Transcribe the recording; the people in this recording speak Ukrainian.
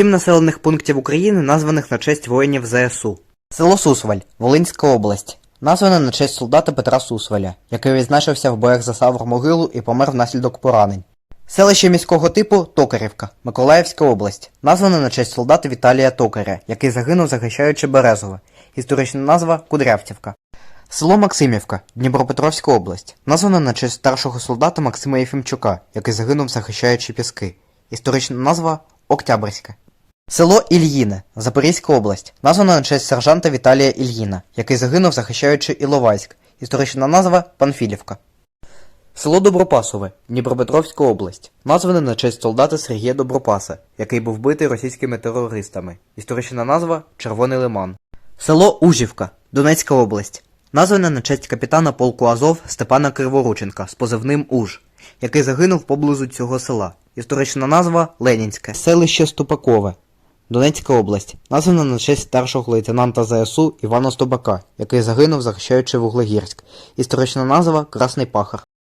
Сім населених пунктів України названих на честь воїнів ЗСУ. Село Сусваль, Волинська область. Назване на честь солдата Петра Сусваля, який відзначився в боях за Савр Могилу і помер внаслідок поранень. Селище міського типу Токарівка, Миколаївська область. Назване на честь солдата Віталія Токаря, який загинув захищаючи Березове. Історична назва Кудрявцівка. Село Максимівка, Дніпропетровська область. Назване на честь старшого солдата Максима Єфімчука, який загинув захищаючи піски. Історична назва Октябрьська. Село Ільїне, Запорізька область. Названо на честь сержанта Віталія Ільїна, який загинув захищаючи Іловайськ. Історична назва Панфілівка. Село Добропасове, Дніпропетровська область. Назване на честь солдата Сергія Добропаса, який був битий російськими терористами. Історична назва Червоний Лиман. Село Ужівка, Донецька область. Назване на честь капітана полку Азов Степана Криворученка з позивним Уж, який загинув поблизу цього села. Історична назва Ленінське. Селище Ступакове, Донецька область. Названа на честь старшого лейтенанта ЗСУ Івана Стобака, який загинув захищаючи Вуглегірськ. Історична назва Красний Пахар.